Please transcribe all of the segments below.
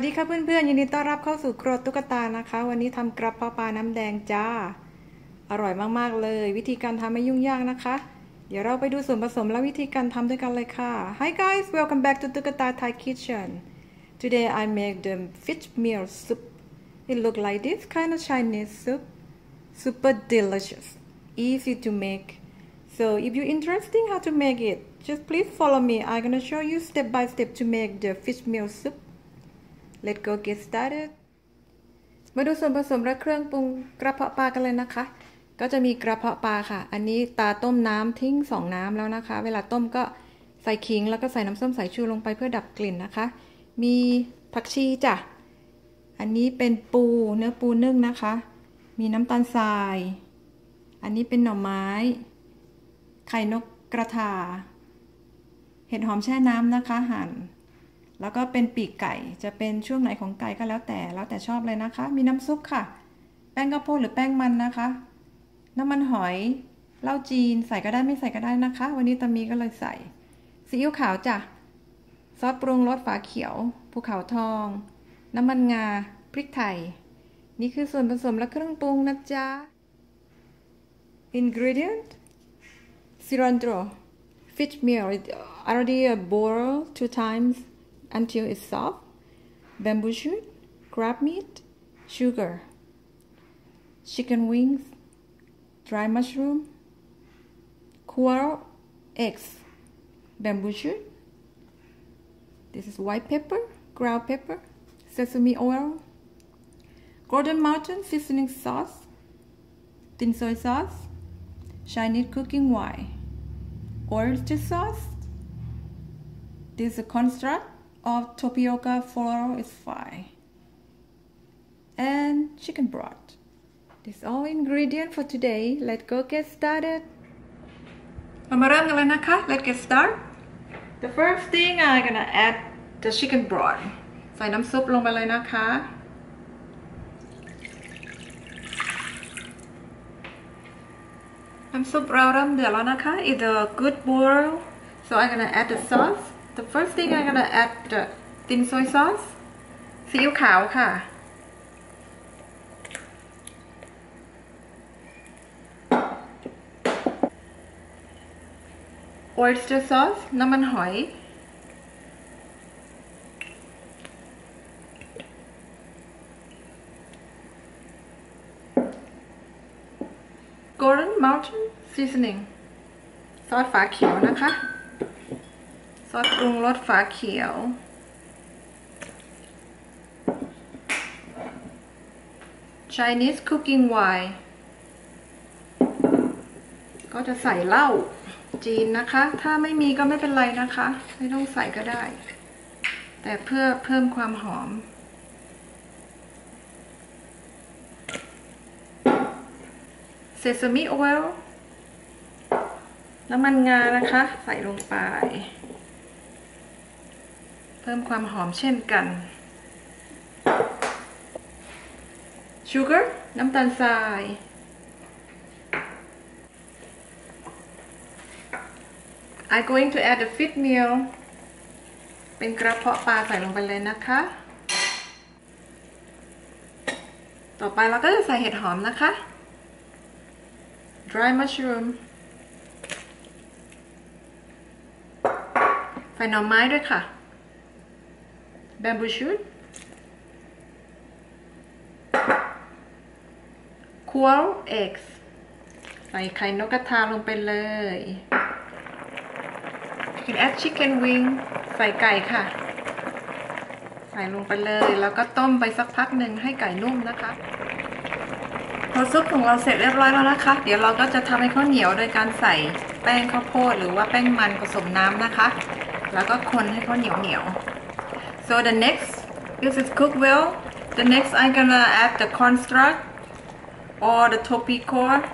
วัสดีค่ะเพื่อนๆยินดีต้อนรับเข้าสู่ครัวตุ๊กตานะคะ วันนี้ทำกระเพาะปลาน้ำแดงจ้า อร่อยมากๆเลย วิธีการทำไม่ยุ่งยากนะคะ เดี๋ยวเราไปดูส่วนผสมและวิธีการทำด้วยกันเลยค่ะ Hi guys welcome back to ตุ๊กตา Thai kitchen Today I make the fish meal soup It look like this kind of Chinese soup super delicious easy to make so if you interested how to make it just please follow me I'm gonna show you step by step to make the fish meal soup Let's go get started มาดูส่วนผสมและเครื่องปรุงกระเพาะปลากันเลยนะคะ ก็จะมีกระเพาะปลาค่ะ อันนี้ตาต้มน้ำทิ้งสองน้ำแล้วนะคะ เวลาต้มก็ใส่ขิงแล้วก็ใส่น้ำส้มสายชูลงไปเพื่อดับกลิ่นนะคะ มีผักชีจ้ะ อันนี้เป็นปูเนื้อปูนึ่งนะคะ มีน้ำตาลทราย อันนี้เป็นหน่อไม้ ไข่นกกระทา เห็ดหอมแช่น้ำนะคะหั่น แล้วก็เป็นปีกไก่จะเป็นช่วงไหนของไก่ก็แล้วแต่แล้วแต่ชอบเลยนะคะ มีน้ำซุปค่ะ แป้งข้าวโพดหรือแป้งมันนะคะ น้ำมันหอยเหล้าจีนใส่ก็ได้ไม่ใส่ก็ได้นะคะ วันนี้ตามีก็เลยใส่ซีอิ๊วขาวจ้ะซอสปรุงรสฝาเขียว ภูเขาทอง น้ำมันงา พริกไทย นี่คือส่วนผสมและเครื่องปรุงนะจ๊ะ ingredient cilantro fish meal already boiled two times until it's soft. Bamboo shoot crab meat sugar chicken wings dry mushroom quail eggs. Bamboo shoot. This is white pepper ground pepper sesame oil golden mountain seasoning sauce thin soy sauce chinese cooking wine. Oyster sauce. This is a construct of tapioca flour is fine and chicken broth this is all ingredient for today let's go get started เรามาเริ่มกันเลยนะคะ let's get start the first thing I'm gonna add the chicken broth ใส่น้ำซุปลงไปเลยนะคะ น้ำซุปเราเริ่มเดือดแล้วนะคะ it's a good boil so I'm gonna add the sauce the first thing I'm gonna add the thin soy sauce ซีอิ๊วขาวค่ะ oyster sauce น้ำมันหอย golden mountain seasoning ซอสฝาเขียวนะคะ ซอสปรุงรสฝาเขียว Chinese cooking wine ก็จะใส่เหล้าจีนนะคะ ถ้าไม่มีก็ไม่เป็นไรนะคะ ไม่ต้องใส่ก็ได้ แต่เพื่อเพิ่มความหอม Sesame oil น้ำมันงานะคะ ใส่ลงไป เพิ่มความหอมเช่นกัน sugar น้ำตาลทราย I'm going to add the fit meal เป็นกระเพาะปลาใส่ลงไปเลยนะคะ ต่อไปเราก็จะใส่เห็ดหอมนะคะ dry mushroom ใส่หน่อไม้ด้วยค่ะ bamboo shoot quail eggs ใส่ไข่นกกระทาลงไปเลย you can add chicken wing ใส่ไก่ค่ะ ใส่ลงไปเลย แล้วก็ต้มไปสักพักหนึ่งให้ไก่นุ่มนะคะพอซุปของเราเสร็จเรียบร้อยแล้วนะคะ เดี๋ยวเราก็จะทำให้ข้าวเหนียวโดยการใส่แป้งข้าวโพดหรือว่าแป้งมันผสมน้ำนะคะ แล้วก็คนให้ข้าวเหนียวเหนียว so the next this is cooked well the next I'm gonna add the cornstarch or the topicor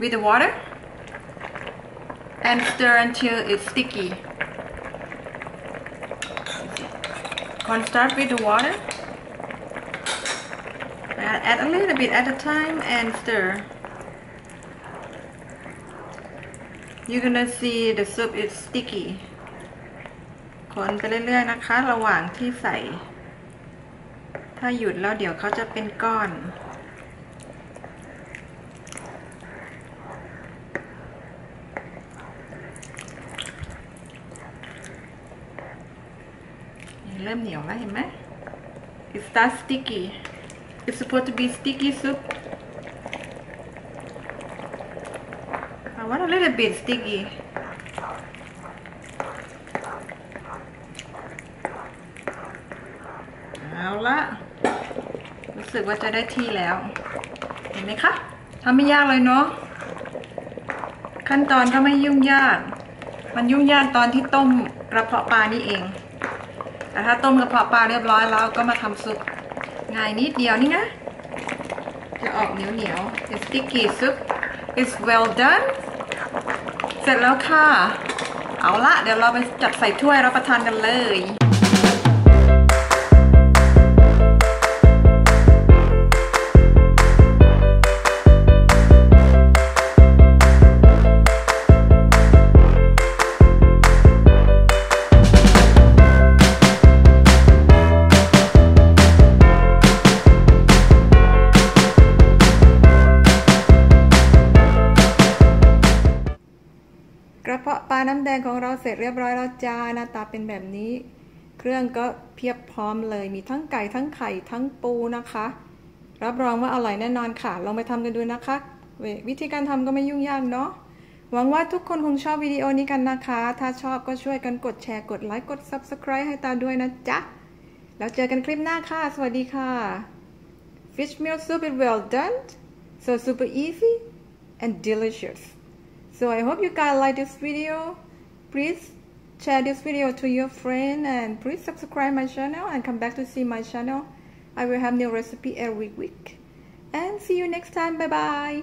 with the water and stir until it's sticky. Cornstarch with the water. Add a little bit at a time and stir. You're gonna see the soup is sticky คนไปเรื่อยๆนะคะ ระหว่างที่ใส่ ถ้าหยุดแล้วเดี๋ยวเขาจะเป็นก้อนเริ่มเหนียวแล้วเห็นไหม It starts sticky It's supposed to be sticky soup I want a little bit sticky เอา ละรู้สึกว่าจะได้ที่แล้ว เห็นไหมคะทำไม่ยากเลยเนาะขั้นตอนก็ไม่ยุ่งยาก มันยุ่งยากตอนที่ต้มกระเพาะปลานี่เอง แต่ถ้าต้มกระเพาะปลาเรียบร้อยแล้วก็มาทำซุปง่ายนิดเดียวนี่นะจะออกเหนียวเหนียว It's sticky soup It's well done เสร็จแล้วค่ะ เอาละเดี๋ยวเราไปจัดใส่ถ้วยรับประทานกันเลย น้ำแดงของเราเสร็จเรียบร้อยแล้วจ้าหน้าตาเป็นแบบนี้ เครื่องก็เพียบพร้อมเลยมีทั้งไก่ทั้งไข่ทั้งปูนะคะ รับรองว่าอร่อยแน่นอนค่ะ ลองไปทำกันดูนะคะ วิธีการทำก็ไม่ยุ่งยากเนาะหวังว่าทุกคนคงชอบวิดีโอนี้กันนะคะ ถ้าชอบก็ช่วยกันกดแชร์กดไลค์กด Subscribe ให้ตาด้วยนะจ๊ะ แล้วเจอกันคลิปหน้าค่ะ สวัสดีค่ะ Fish meal soup is well done so super easy and delicious So I hope you guys like this video. Please share this video to your friend and please subscribe my channel and come back to see my channel. I will have new recipe every week. And see you next time. Bye bye.